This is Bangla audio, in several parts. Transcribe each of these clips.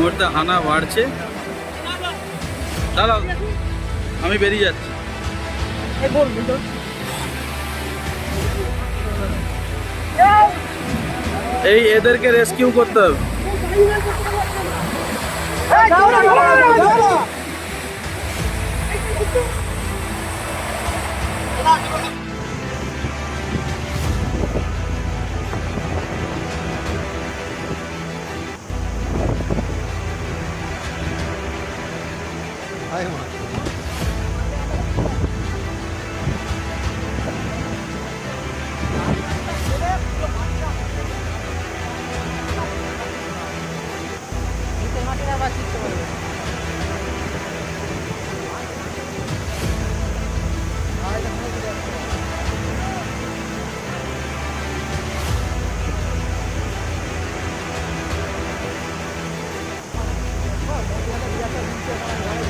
মুহূর্তে হানা বাড়ছে। দাঁড়াও আমি বেরিয়ে যাচ্ছি। এই এদেরকে রেস্কিউ করতে হবে। Hay mı? Thank you.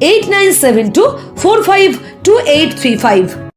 eight nine seven two four five two eight three five